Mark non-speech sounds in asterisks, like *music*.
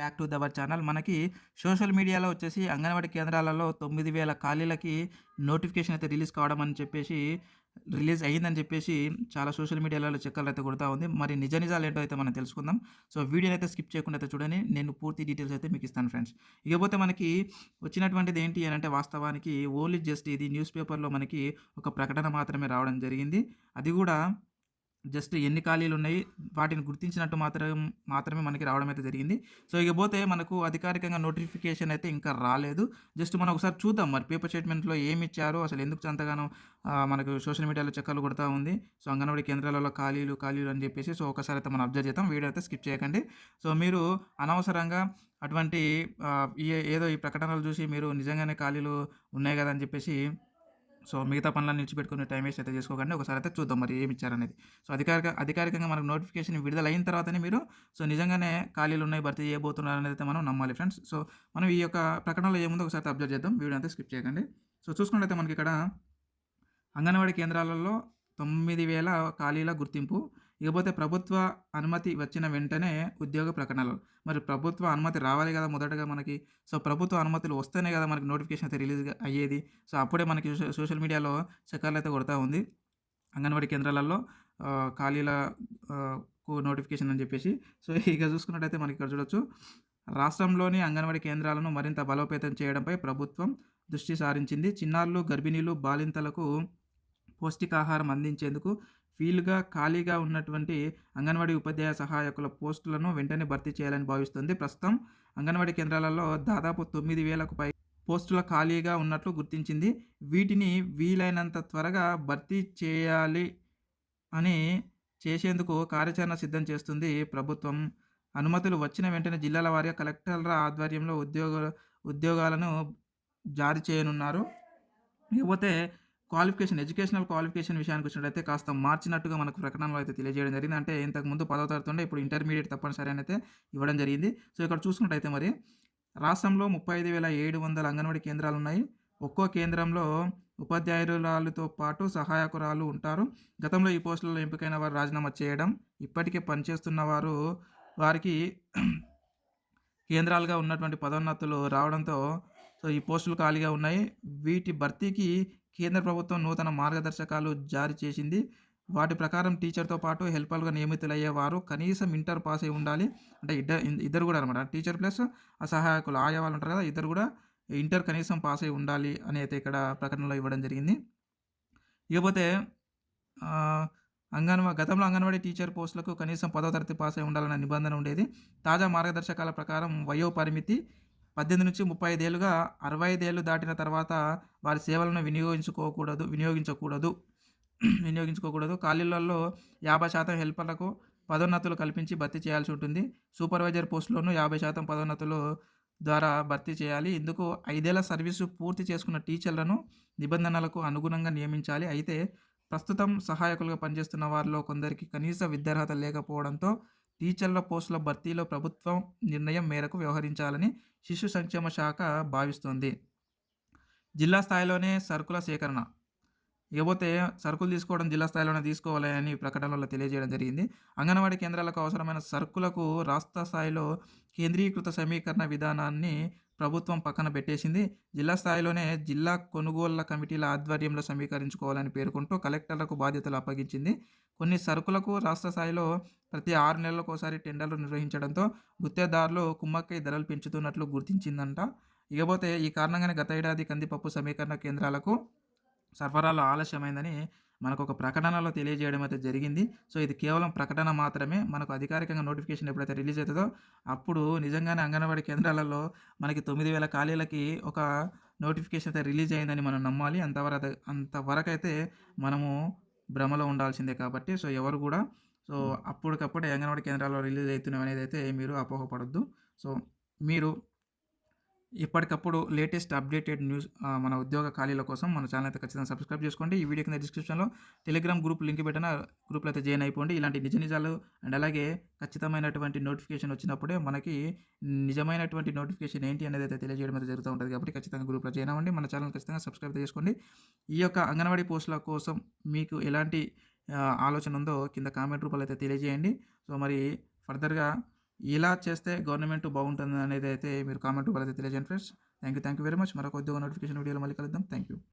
Back to దవర్ channel మనకి social మీడియాలో వచ్చేసి అంగన్వాడీ కేంద్రాలలో తొమ్మిది వేల ఖాళీలకి నోటిఫికేషన్ అయితే రిలీజ్ కావడం అని చెప్పేసి రిలీజ్ అయ్యిందని చెప్పేసి చాలా సోషల్ మీడియాలో చెక్కలు అయితే కొడతా ఉంది. మరి నిజ నిజాలు ఏంటో అయితే మనం తెలుసుకుందాం. సో వీడియోని అయితే స్కిప్ చేయకుండా అయితే చూడండి. నేను పూర్తి డీటెయిల్స్ అయితే మీకు ఇస్తాను ఫ్రెండ్స్ ఇకపోతే మనకి వచ్చినటువంటిది ఏంటి అని అంటే వాస్తవానికి ఓన్లీ జస్ట్ ఇది న్యూస్ పేపర్లో మనకి ఒక ప్రకటన మాత్రమే రావడం జరిగింది. అది కూడా జస్ట్ ఎన్ని ఖాళీలు ఉన్నాయి వాటిని గుర్తించినట్టు మాత్రం మాత్రమే మనకి రావడం అయితే జరిగింది. సో ఇక పోతే మనకు అధికారికంగా నోటిఫికేషన్ అయితే ఇంకా రాలేదు. జస్ట్ మనం ఒకసారి చూద్దాం మరి పేపర్ స్టేట్మెంట్లో ఏమి ఇచ్చారో అసలు ఎందుకు అంతగానో మనకు సోషల్ మీడియాలో చెక్కలు కొడతా ఉంది. సో అంగన్వాడీ కేంద్రాలలో ఖాళీలు ఖాళీలు అని చెప్పేసి సో ఒకసారి అయితే మనం అబ్జర్వ్ చేద్దాం. వీడియో అయితే స్కిప్ చేయకండి. సో మీరు అనవసరంగా అటువంటి ఏదో ఈ ప్రకటనలు చూసి మీరు నిజంగానే ఖాళీలు ఉన్నాయి కదా అని చెప్పేసి సో మిగతా పనులను నిలిచిపెట్టుకుని టైం వేస్ట్ అయితే చేసుకోకండి. ఒకసారి అయితే చూద్దాం మరి ఏమి ఇచ్చారనేది. సో అధికారిక అధికారికంగా మనకు నోటిఫికేషన్ విడుదల అయిన తర్వాతనే మీరు సో నిజంగానే ఖాళీలు ఉన్నాయి భర్తీ చేయబోతున్నారు అనేది అయితే మనం నమ్మాలి ఫ్రెండ్స్. సో మనం ఈ యొక్క ప్రకటనలో ఏముందో ఒకసారి అబ్జర్వ్ చేద్దాం. వీడియో అయితే స్కిప్ చేయకండి. సో చూసుకున్నట్లయితే మనకి ఇక్కడ అంగన్వాడీ కేంద్రాలలో తొమ్మిది వేల ఖాళీల గుర్తింపు ఇకపోతే ప్రభుత్వ అనుమతి వచ్చిన వెంటనే ఉద్యోగ ప్రకటనలు. మరి ప్రభుత్వ అనుమతి రావాలి కదా మొదటగా మనకి. సో ప్రభుత్వ అనుమతులు వస్తేనే కదా మనకి నోటిఫికేషన్ అయితే రిలీజ్ అయ్యేది. సో అప్పుడే మనకి సోషల్ మీడియాలో చక్కర్లు అయితే కొడతా ఉంది. అంగన్వాడీ కేంద్రాలలో ఖాళీల కు నోటిఫికేషన్ అని చెప్పేసి. సో ఇక చూసుకున్నట్టయితే మనకి ఇక్కడ చూడొచ్చు. రాష్ట్రంలోని అంగన్వాడీ కేంద్రాలను మరింత బలోపేతం చేయడంపై ప్రభుత్వం దృష్టి సారించింది. చిన్నారులు గర్భిణీలు బాలింతలకు పౌష్టికాహారం అందించేందుకు ఫీల్డ్గా ఖాళీగా ఉన్నటువంటి అంగన్వాడీ ఉపాధ్యాయ సహాయకుల పోస్టులను వెంటనే భర్తీ చేయాలని భావిస్తుంది. ప్రస్తుతం అంగన్వాడీ కేంద్రాలలో దాదాపు తొమ్మిది వేలకు పై పోస్టుల ఖాళీగా ఉన్నట్లు గుర్తించింది. వీటిని వీలైనంత త్వరగా భర్తీ చేయాలి అని చేసేందుకు కార్యాచరణ సిద్ధం చేస్తుంది ప్రభుత్వం. అనుమతులు వచ్చిన వెంటనే జిల్లాల వారీగా కలెక్టర్ల ఆధ్వర్యంలో ఉద్యోగ ఉద్యోగాలను జారీ చేయనున్నారు. లేకపోతే క్వాలిఫికేషన్ ఎడ్యుకేషనల్ క్వాలిఫికేషన్ విషయానికి వచ్చినట్లయితే కాస్త మార్చినట్టుగా మనకు ప్రకటనలో అయితే తెలియజేయడం జరిగింది. అంటే ఇంతకు ముందు పదో తరగతి ఉండే ఇప్పుడు ఇంటర్మీడియట్ తప్పనిసరి అని అయితే ఇవ్వడం జరిగింది. సో ఇక్కడ చూసుకున్నట్టయితే మరి రాష్ట్రంలో ముప్పై ఐదు వేల ఏడు వందల అంగన్వాడీ కేంద్రాలు ఉన్నాయి. ఒక్కో కేంద్రంలో ఉపాధ్యాయురాలతో పాటు సహాయకురాలు ఉంటారు. గతంలో ఈ పోస్టులలో ఎంపికైన వారు రాజీనామా చేయడం ఇప్పటికే పనిచేస్తున్న వారు వారికి కేంద్రాలుగా ఉన్నటువంటి పదోన్నతులు రావడంతో సో ఈ పోస్టులు ఖాళీగా ఉన్నాయి. వీటి భర్తీకి కేంద్ర ప్రభుత్వం నూతన మార్గదర్శకాలు జారీ చేసింది. వాటి ప్రకారం టీచర్తో పాటు హెల్పర్గా నియమితులయ్యేవారు కనీసం ఇంటర్ పాస్ అయి ఉండాలి. అంటే ఇద్దరు ఇద్దరు కూడా అనమాట. టీచర్ ప్లస్ ఆ సహాయకులు ఆయా వాళ్ళు ఉంటారు కదా ఇద్దరు కూడా ఇంటర్ కనీసం పాస్ అయి ఉండాలి అని అయితే ఇక్కడ ప్రకటనలో ఇవ్వడం జరిగింది. ఇకపోతే అంగన్వా గతంలో అంగన్వాడీ టీచర్ పోస్టులకు కనీసం పదో తరగతి పాస్ అయి ఉండాలన్న నిబంధన ఉండేది. తాజా మార్గదర్శకాల ప్రకారం వయో పరిమితి పద్దెనిమిది నుంచి ముప్పై ఐదేళ్ళుగా అరవై ఐదేళ్ళు దాటిన తర్వాత వారి సేవలను వినియోగించుకోకూడదు వినియోగించకూడదు *clears throat* వినియోగించుకోకూడదు. ఖాళీలలో యాభై శాతం హెల్పర్లకు పదోన్నతులు కల్పించి భర్తీ చేయాల్సి ఉంటుంది. సూపర్వైజర్ పోస్టులోనూ యాభై శాతం పదోన్నతులు ద్వారా భర్తీ చేయాలి. ఇందుకు ఐదేళ్ళ సర్వీసు పూర్తి చేసుకున్న టీచర్లను నిబంధనలకు అనుగుణంగా నియమించాలి. అయితే ప్రస్తుతం సహాయకులుగా పనిచేస్తున్న వారిలో కొందరికి కనీస విద్యార్హత లేకపోవడంతో టీచర్ల పోస్టుల భర్తీలో ప్రభుత్వం నిర్ణయం మేరకు వ్యవహరించాలని శిశు సంక్షేమ శాఖ భావిస్తోంది. జిల్లా స్థాయిలోనే సరుకుల సేకరణ. ఇకపోతే సరుకులు తీసుకోవడం జిల్లా స్థాయిలోనే తీసుకోవాలి అని ప్రకటనలో తెలియజేయడం జరిగింది. అంగన్వాడీ కేంద్రాలకు అవసరమైన సరుకులకు రాష్ట్ర స్థాయిలో కేంద్రీకృత సమీకరణ విధానాన్ని ప్రభుత్వం పక్కన పెట్టేసింది. జిల్లా స్థాయిలోనే జిల్లా కొనుగోళ్ళ కమిటీల ఆధ్వర్యంలో సమీకరించుకోవాలని పేర్కొంటూ కలెక్టర్లకు బాధ్యతలు అప్పగించింది. కొన్ని సరుకులకు రాష్ట్ర స్థాయిలో ప్రతి ఆరు నెలలకు ఒకసారి టెండర్లు నిర్వహించడంతో గుత్తేదారులు కుమ్మక్కై ధరలు పెంచుతున్నట్లు గుర్తించిందంట. ఇకపోతే ఈ కారణంగానే గత ఏడాది కందిపప్పు సమీకరణ కేంద్రాలకు సరఫరాలో ఆలస్యమైందని మనకు ఒక ప్రకటనలో తెలియజేయడం అయితే జరిగింది. సో ఇది కేవలం ప్రకటన మాత్రమే. మనకు అధికారికంగా నోటిఫికేషన్ ఎప్పుడైతే రిలీజ్ అవుతుందో అప్పుడు నిజంగానే అంగన్వాడీ కేంద్రాలలో మనకి తొమ్మిది వేల ఖాళీలకి ఒక నోటిఫికేషన్ అయితే రిలీజ్ అయిందని మనం నమ్మాలి. అంతవరకు అంతవరకు అయితే మనము భ్రమలో ఉండాల్సిందే కాబట్టి. సో ఎవరు కూడా సో అప్పటికప్పుడే అంగన్వాడీ కేంద్రాల్లో రిలీజ్ అవుతున్నాయి అనేది అయితే మీరు అపోహపడొద్దు. సో మీరు ఎప్పటికప్పుడు లేటెస్ట్ అప్డేటెడ్ న్యూస్ మన ఉద్యోగ ఖాళీల కోసం మన ఛానల్ అయితే ఖచ్చితంగా సబ్స్క్రైబ్ చేసుకోండి. ఈ వీడియో కింద డిస్క్రిప్షన్లో టెలిగ్రామ్ గ్రూప్ లింక్ పెట్టిన గ్రూప్లో అయితే జాయిన్ అయిపోండి. ఇలాంటి నిజ నిజాలు అండ్ అలాగే ఖచ్చితమైనటువంటి నోటిఫికేషన్ వచ్చినప్పుడే మనకి నిజమైనటువంటి నోటిఫికేషన్ ఏంటి అనేది అయితే తెలియజేయడం అయితే జరుగుతూ ఉంటుంది కాబట్టి ఖచ్చితంగా గ్రూప్లో జాయిన్ అవ్వండి. మన ఛానల్ ఖచ్చితంగా సబ్స్క్రైబ్ చేసుకోండి. ఈ యొక్క అంగన్వాడీ పోస్టుల కోసం మీకు ఎలాంటి ఆలోచన ఉందో కింద కామెంట్ రూపంలో అయితే తెలియజేయండి. సో మరి ఫర్దర్గా ఇలా చేస్తే గవర్నమెంట్ బాగుంటుంది అనేది అయితే మీరు కామెంట్ రూపంలో అయితే తెలియజేయండి friends. Thank you thank you very much. మరొక ఉద్యోగ నోటిఫికేషన్ వీడియోలో మళ్ళీ కలుద్దాం. Thank you